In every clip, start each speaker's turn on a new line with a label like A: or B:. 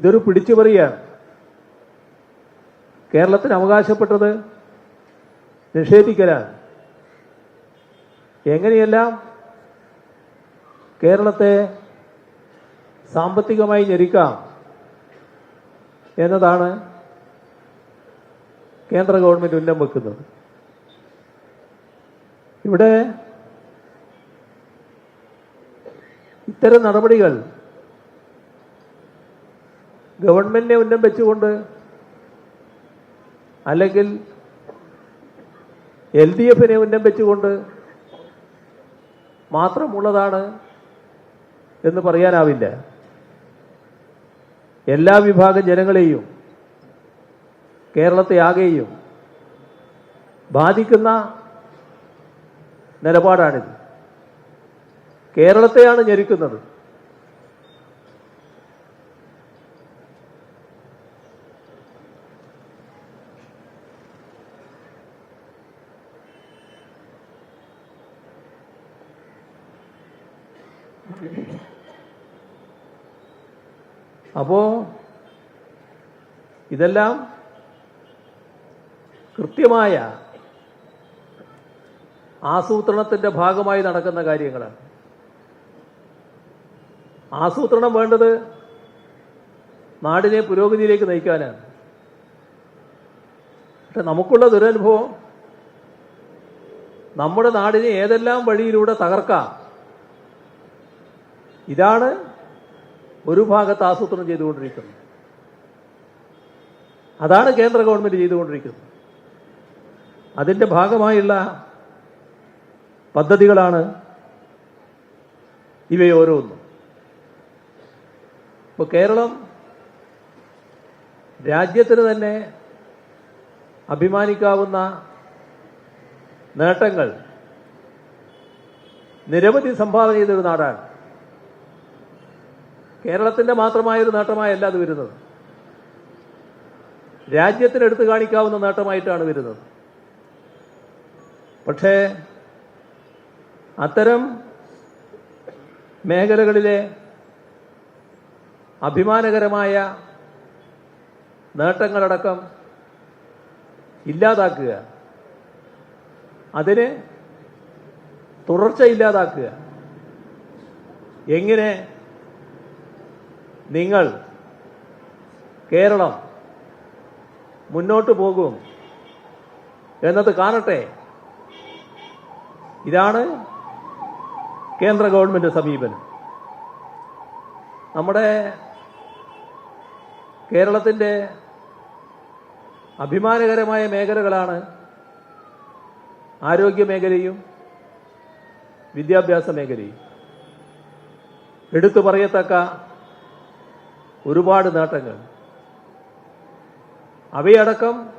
A: ഇതൊരു പിടിച്ചുപറിയാണ്. കേരളത്തിന് അവകാശപ്പെട്ടത് നിഷേധിക്കലാണ്. എങ്ങനെയെല്ലാം കേരളത്തെ സാമ്പത്തികമായി ഞെരുക്കാം എന്നതാണ് കേന്ദ്ര ഗവൺമെന്റ് ഉന്നം വെക്കുന്നത്. ഇവിടെ ഇത്തരം നടപടികൾ ഗവൺമെന്റിനെ ഉന്നം വെച്ചുകൊണ്ട് അല്ലെങ്കിൽ എൽ ഡി എഫിനെ ഉന്നം വെച്ചുകൊണ്ട് മാത്രമുള്ളതാണ് എന്ന് പറയാനാവില്ല. എല്ലാ വിഭാഗം ജനങ്ങളെയും കേരളത്തെ ആകെയും ബാധിക്കുന്ന നിലപാടാണിത്. കേരളത്തെയാണ് ഞെരുക്കുന്നത്. അപ്പോ ഇതെല്ലാം കൃത്യമായ ആസൂത്രണത്തിന്റെ ഭാഗമായി നടക്കുന്ന കാര്യങ്ങളാണ്. ആസൂത്രണം വേണ്ടത് നാടിനെ പുരോഗതിയിലേക്ക് നയിക്കാനാണ്. പക്ഷെ നമുക്കുള്ള ദുരനുഭവം നമ്മുടെ നാടിനെ ഏതെല്ലാം വഴിയിലൂടെ തകർക്കാം ഇതാണ് ഒരു ഭാഗത്ത് ആസൂത്രണം ചെയ്തുകൊണ്ടിരിക്കുന്നത്. അതാണ് കേന്ദ്ര ഗവൺമെന്റ് ചെയ്തുകൊണ്ടിരിക്കുന്നത്. അതിന്റെ ഭാഗമായുള്ള പദ്ധതികളാണ് ഇവയോരോന്നും ഇപ്പോൾ കേരളം രാജ്യത്തിന് തന്നെ അഭിമാനിക്കാവുന്ന നേട്ടങ്ങൾ നിരവധി സംഭാവന ചെയ്തൊരു നാടാണ്. കേരളത്തിന്റെ മാത്രമായൊരു നേട്ടമായല്ല അത് വരുന്നത്. രാജ്യത്തിന് എടുത്തു കാണിക്കാവുന്ന നേട്ടമായിട്ടാണ് വരുന്നത്. പക്ഷേ അത്തരം മേഖലകളിലെ അഭിമാനകരമായ നേട്ടങ്ങളടക്കം ഇല്ലാതാക്കുക അതിന് തുടർച്ച ഇല്ലാതാക്കുക എങ്ങനെ നിങ്ങൾ കേരളം മുന്നോട്ട് പോകും എന്നത് കാണട്ടെ. ഇതാണ് കേന്ദ്ര ഗവൺമെന്റ് സമീപനം. നമ്മുടെ കേരളത്തിന്റെ അഭിമാനകരമായ മേഖലകളാണ് ആരോഗ്യ മേഖലയും വിദ്യാഭ്യാസ മേഖലയും. എടുത്തു പറയത്തക്ക ഒരുപാട് നേട്ടങ്ങൾ. അവയടക്കം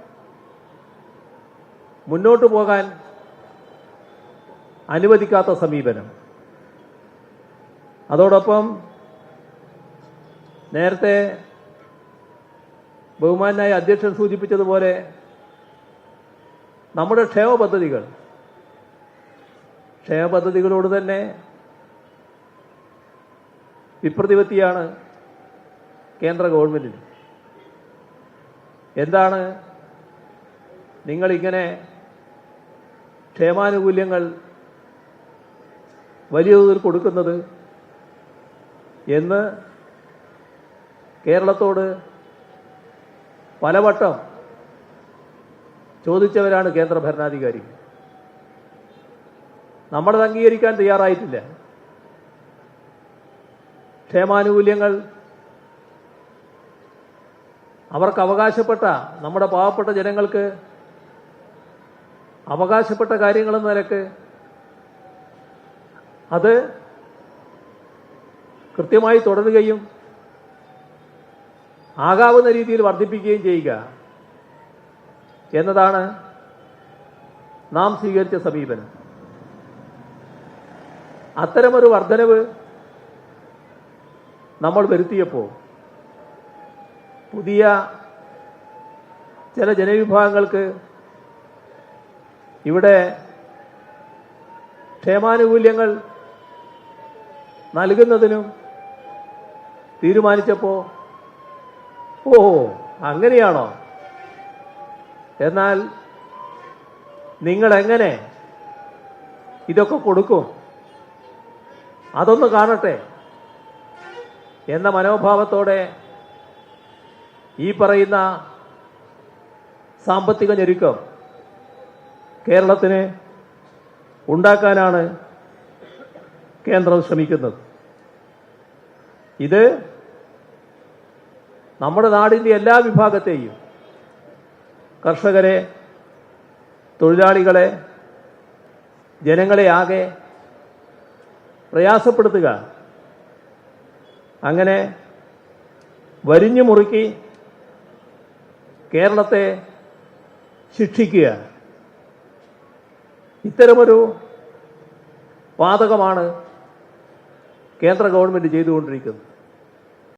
A: മുന്നോട്ട് പോകാൻ അനുവദിക്കാത്ത സമീപനം. അതോടൊപ്പം നേരത്തെ ബഹുമാനായ അധ്യക്ഷൻ സൂചിപ്പിച്ചതുപോലെ നമ്മുടെ ക്ഷേമ പദ്ധതികൾ. ക്ഷേമ പദ്ധതികളോട് തന്നെ വിപ്രതിപത്തിയാണ് കേന്ദ്ര ഗവൺമെന്റിന്. എന്താണ്? നിങ്ങളിങ്ങനെ ക്ഷേമാനുകൂല്യങ്ങൾ വലിയ തോതിൽ കൊടുക്കുന്നത് എന്ന് കേരളത്തോട് പലവട്ടം ചോദിച്ചവരാണ് കേന്ദ്ര ഭരണാധികാരി. നമ്മളത് അംഗീകരിക്കാൻ തയ്യാറായിട്ടില്ല. ക്ഷേമാനുകൂല്യങ്ങൾ അവർക്ക് അവകാശപ്പെട്ട നമ്മുടെ പാവപ്പെട്ട ജനങ്ങൾക്ക് അവകാശപ്പെട്ട കാര്യങ്ങളെന്ന നിലയ്ക്ക് അത് കൃത്യമായി തുടരുകയും ആകാവുന്ന രീതിയിൽ വർദ്ധിപ്പിക്കുകയും ചെയ്യുക എന്നതാണ് നാം സ്വീകരിച്ച സമീപനം. അത്തരമൊരു വർധനവ് നമ്മൾ വരുത്തിയപ്പോൾ പുതിയ ചില ജനവിഭാഗങ്ങൾക്ക് ഇവിടെ ക്ഷേമാനുകൂല്യങ്ങൾ നൽകുന്നതിനും തീരുമാനിച്ചപ്പോൾ ഓ അങ്ങനെയാണോ? എന്നാൽ നിങ്ങൾ എങ്ങനെ ഇതൊക്കെ കൊടുക്കും? അതൊന്ന് കാണട്ടെ എന്ന മനോഭാവത്തോടെ ഈ പറയുന്ന സാമ്പത്തിക ഞെരുക്കം കേരളത്തിന് ഉണ്ടാക്കാനാണ് കേന്ദ്രം ശ്രമിക്കുന്നത്. ഇത് നമ്മുടെ നാടിന്റെ എല്ലാ വിഭാഗത്തെയും കർഷകരെ തൊഴിലാളികളെ ജനങ്ങളെ ആകെ പ്രയാസപ്പെടുത്തുക. അങ്ങനെ വരിഞ്ഞു മുറുക്കി കേരളത്തെ ശിക്ഷിക്കുക. ഇത്തരമൊരു വാതകമാണ് കേന്ദ്ര ഗവൺമെന്റ് ചെയ്തുകൊണ്ടിരിക്കുന്നത്.